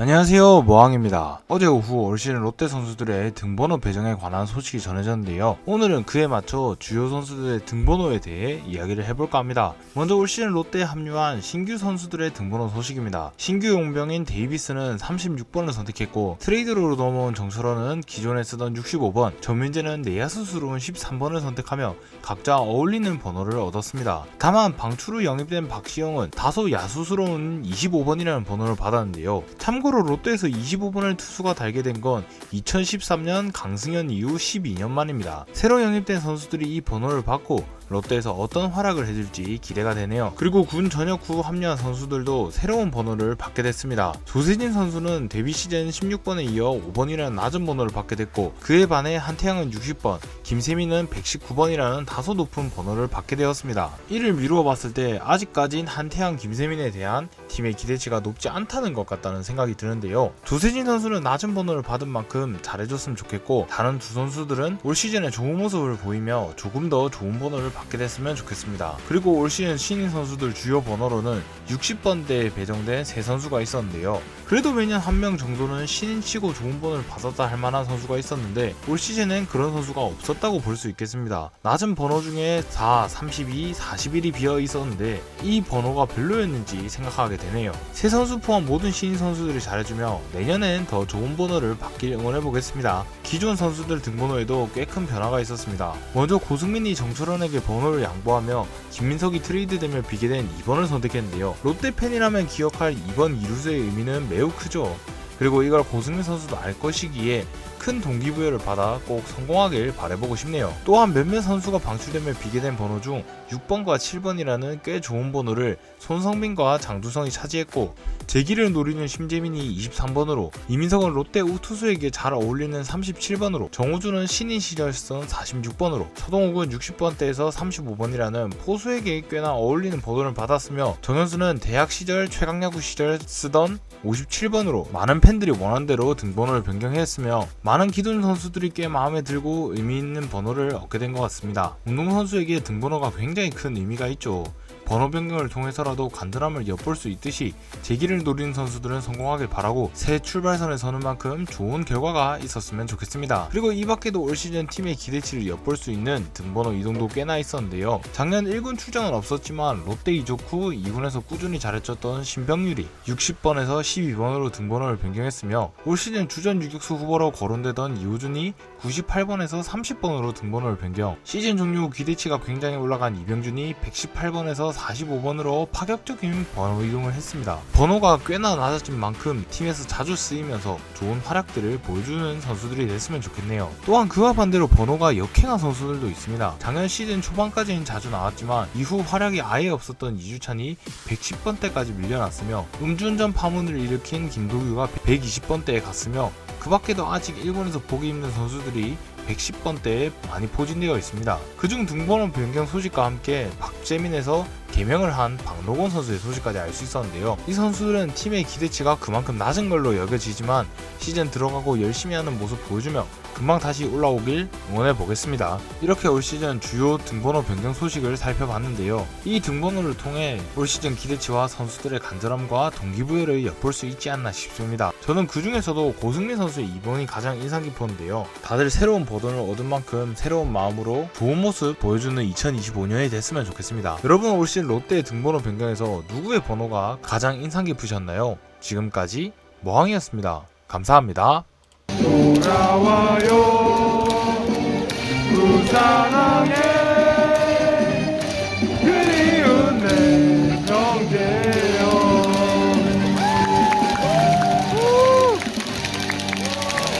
안녕하세요 모항입니다. 어제 오후 올 시즌 롯데 선수들의 등번호 배정에 관한 소식이 전해졌는데요. 오늘은 그에 맞춰 주요 선수들의 등번호에 대해 이야기를 해볼까 합니다. 먼저 올 시즌 롯데에 합류한 신규 선수들의 등번호 소식입니다. 신규 용병인 데이비스는 36번을 선택했고 트레이드로 넘어온 정철원은 기존에 쓰던 65번 전민재는 내야수스러운 13번을 선택하며 각자 어울리는 번호를 얻었습니다. 다만 방출 후 영입된 박시영은 다소 야수스러운 25번이라는 번호를 받았는데요. 참고 로 롯데에서 25번을 투수가 달게 된 건 2013년 강승현 이후 12년 만입니다. 새로 영입된 선수들이 이 번호를 받고 롯데에서 어떤 활약을 해줄지 기대가 되네요. 그리고 군 전역 후 합류한 선수들도 새로운 번호를 받게 됐습니다. 조세진 선수는 데뷔 시즌 16번에 이어 5번이라는 낮은 번호를 받게 됐고 그에 반해 한태양은 60번, 김세민은 119번이라는 다소 높은 번호를 받게 되었습니다. 이를 미루어 봤을 때 아직까진 한태양, 김세민에 대한 팀의 기대치가 높지 않다는 것 같다는 생각이 드는데요. 조세진 선수는 낮은 번호를 받은 만큼 잘해줬으면 좋겠고 다른 두 선수들은 올 시즌에 좋은 모습을 보이며 조금 더 좋은 번호를 받게 됐으면 좋겠습니다. 그리고 올 시즌 신인 선수들 주요 번호로는 60번대에 배정된 세 선수가 있었는데요. 그래도 매년 한 명 정도는 신인 치고 좋은 번호를 받았다 할 만한 선수가 있었는데 올 시즌엔 그런 선수가 없었다고 볼 수 있겠습니다. 낮은 번호 중에 4, 32, 41이 비어 있었는데 이 번호가 별로였는지 생각하게 되네요. 세 선수 포함 모든 신인 선수들이 잘해주며 내년엔 더 좋은 번호를 받길 응원해보겠습니다. 기존 선수들 등번호에도 꽤 큰 변화가 있었습니다. 먼저 고승민이 정철원에게 번호를 양보하며 김민석이 트레이드되며 비게 된 2번을 선택했는데요. 롯데 팬이라면 기억할 2번 이루수의 의미는 매우 크죠. 그리고 이걸 고승민 선수도 알 것이기에 큰 동기부여를 받아 꼭 성공하길 바라보고 싶네요. 또한 몇몇 선수가 방출되며 비게 된 번호 중 6번과 7번이라는 꽤 좋은 번호를 손성민과 장두성이 차지했고 재기를 노리는 심재민이 23번으로 이민석은 롯데 우투수에게 잘 어울리는 37번으로 정우주는 신인 시절 쓰던 46번으로 서동욱은 60번대에서 35번이라는 포수에게 꽤나 어울리는 번호를 받았으며 정현수는 대학 시절 최강야구 시절 쓰던 57번으로 많은 팬들이 원한 대로 등번호를 변경했으며 많은 기존 선수들이 꽤 마음에 들고 의미 있는 번호를 얻게 된 것 같습니다. 운동선수에게 등번호가 굉장히 큰 의미가 있죠. 번호 변경을 통해서라도 간절함을 엿볼 수 있듯이 재기를 노리는 선수들은 성공하길 바라고 새 출발선에 서는 만큼 좋은 결과가 있었으면 좋겠습니다. 그리고 이 밖에도 올 시즌 팀의 기대치를 엿볼 수 있는 등번호 이동도 꽤나 있었는데요. 작년 1군 출장은 없었지만 롯데 이적 후 2군에서 꾸준히 잘해줬던 신병률이 60번에서 12번으로 등번호를 변경했으며 올 시즌 주전 유격수 후보로 거론되던 이호준이 98번에서 30번으로 등번호를 변경 시즌 종료 후 기대치가 굉장히 올라간 이병준이 118번에서 45번으로 파격적인 번호 이동을 했습니다. 번호가 꽤나 낮아진 만큼 팀에서 자주 쓰이면서 좋은 활약들을 보여주는 선수들이 됐으면 좋겠네요. 또한 그와 반대로 번호가 역행한 선수들도 있습니다. 작년 시즌 초반까지는 자주 나왔지만 이후 활약이 아예 없었던 이주찬이 110번대까지 밀려났으며 음주운전 파문을 일으킨 김도규가 120번대에 갔으며 그 밖에도 아직 일본에서 보기 힘든 선수들이 110번대에 많이 포진되어 있습니다. 그중 등번호 변경 소식과 함께 박재민에서 개명을 한 박노건 선수의 소식까지 알 수 있었는데요. 이 선수들은 팀의 기대치가 그만큼 낮은 걸로 여겨지지만 시즌 들어가고 열심히 하는 모습 보여주며 금방 다시 올라오길 응원해 보겠습니다. 이렇게 올 시즌 주요 등번호 변경 소식을 살펴봤는데요. 이 등번호를 통해 올 시즌 기대치와 선수들의 간절함과 동기부여를 엿볼 수 있지 않나 싶습니다. 저는 그 중에서도 고승민 선수의 2번이 가장 인상 깊었는데요. 다들 새로운 버전을 얻은 만큼 새로운 마음으로 좋은 모습 보여주는 2025년이 됐으면 좋겠습니다. 여러분 올 시즌 롯데의 등번호 변경에서 누구의 번호가 가장 인상 깊으셨나요? 지금까지 모항이었습니다. 감사합니다. 돌아와요 우사랑의